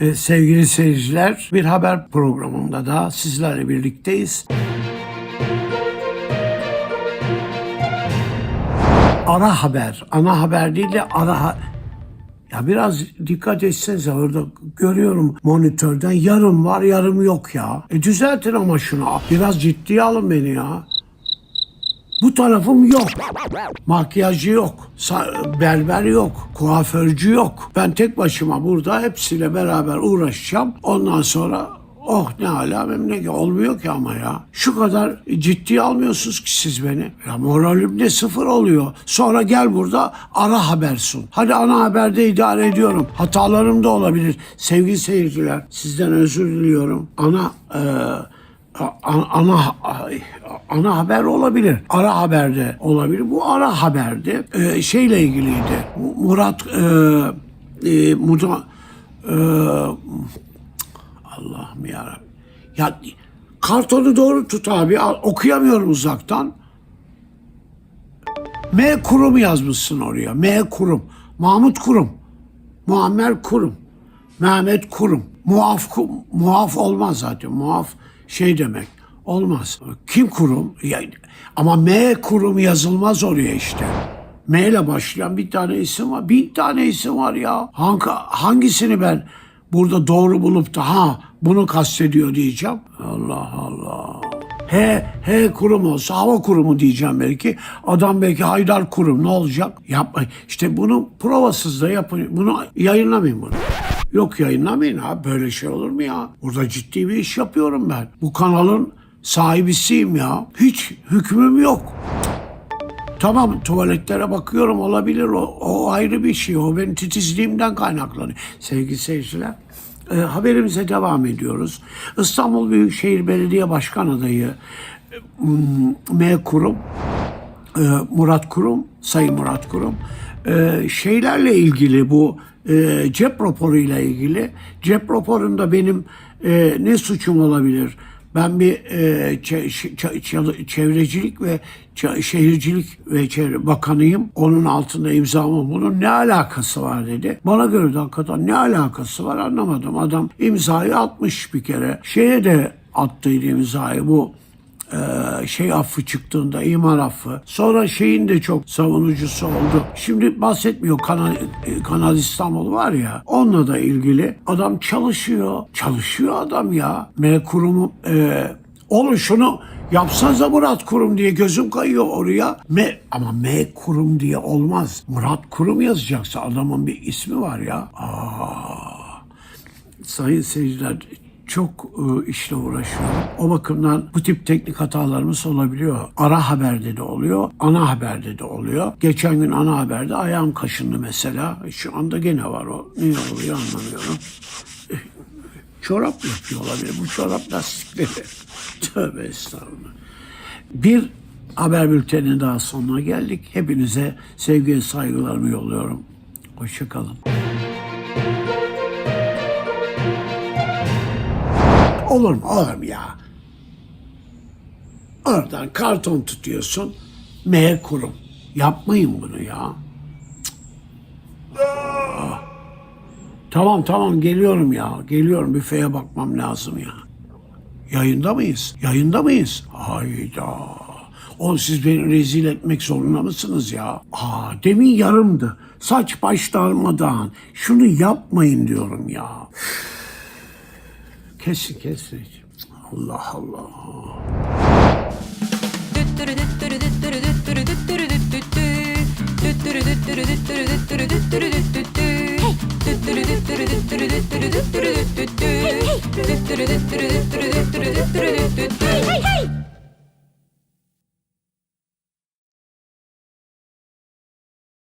Ee, sevgili seyirciler, bir haber programında da sizlerle birlikteyiz. Ara haber, ana haber değil de ara ha- ya biraz dikkat etsenize orada görüyorum monitörden yarım var yarım yok ya. E düzeltin ama şunu. Biraz ciddiye alın beni ya. Bu tarafım yok. Makyajcı yok. Berber yok. Kuaförcü yok. Ben tek başıma burada hepsiyle beraber uğraşacağım. Ondan sonra oh ne alemim ne ki olmuyor ki ama ya. Şu kadar ciddiye almıyorsunuz ki siz beni. Ya moralim de sıfır oluyor. Sonra gel burada ana haber sun. Hadi ana haberde idare ediyorum. Hatalarım da olabilir. Sevgili seyirciler sizden özür diliyorum. Ana A- ana ana haber olabilir. Ara haberde olabilir. Bu ara haberde e, şeyle ilgiliydi. Murat e, e, Murat e, Allah'ım ya Ya kartonu doğru tut abi. Okuyamıyorum uzaktan. M kurum yazmışsın oraya. M kurum. Mahmut kurum. Muammer kurum. Mehmet kurum. Muaf, muaf olmaz zaten. Muaf şey demek. Olmaz. Kim kurum? Ya, ama M kurum yazılmaz oraya işte. M ile başlayan bir tane isim var. Bin tane isim var ya. Hangi, hangisini ben burada doğru bulup da ha bunu kastediyor diyeceğim. Allah Allah. H, H kurum olsa hava kurumu diyeceğim belki. Adam belki Haydar kurum ne olacak? Yapma. İşte bunu provasız da yapın. Bunu yayınlamayın bunu. Yok yayınlamayın ha böyle şey olur mu ya? Burada ciddi bir iş yapıyorum ben. Bu kanalın sahibisiyim ya. Hiç hükmüm yok. Tamam tuvaletlere bakıyorum olabilir o, o ayrı bir şey. O benim titizliğimden kaynaklanıyor. Sevgili seyirciler e, haberimize devam ediyoruz. İstanbul Büyükşehir Belediye Başkan adayı e, M. Kurum e, Murat Kurum, Sayın Murat Kurum e, şeylerle ilgili bu e, cep raporuyla ilgili cep raporunda benim e, ne suçum olabilir? Ben bir e, çe- çe- çe- çevrecilik ve şehircilik ve çevre bakanıyım. Onun altında imzamı bunun ne alakası var dedi. Bana göre de hakikaten ne alakası var anlamadım. Adam imzayı atmış bir kere. Şeye de attıydı imzayı bu ee, şey affı çıktığında imar affı. Sonra şeyin de çok savunucusu oldu. Şimdi bahsetmiyor Kanal, e, Kanal İstanbul var ya onunla da ilgili adam çalışıyor. Çalışıyor adam ya. M kurumu e, oğlum şunu yapsanıza Murat Kurum diye gözüm kayıyor oraya. M, ama M Kurum diye olmaz. Murat Kurum yazacaksa adamın bir ismi var ya. Aa. Sayın seyirciler çok e, işle uğraşıyorum. O bakımdan bu tip teknik hatalarımız olabiliyor. Ara haberde de oluyor, ana haberde de oluyor. Geçen gün ana haberde ayağım kaşındı mesela. Şu anda gene var o. Ne oluyor anlamıyorum. Çorap yapıyor olabilir. Bu çorap lastikleri. Tövbe estağfurullah. Bir haber bülteninin daha sonuna geldik. Hepinize sevgi ve saygılarımı yolluyorum. Hoşçakalın. Olur mu? Olur mu ya? Oradan karton tutuyorsun. M kurum. Yapmayın bunu ya. Aa. Tamam tamam geliyorum ya. Geliyorum büfeye bakmam lazım ya. Yayında mıyız? Yayında mıyız? Hayda. Oğlum siz beni rezil etmek zorunda mısınız ya? Aa, demin yarımdı. Saç baş darmadan. Şunu yapmayın diyorum ya. Kesin kesin. Allah Allah. Hey hey!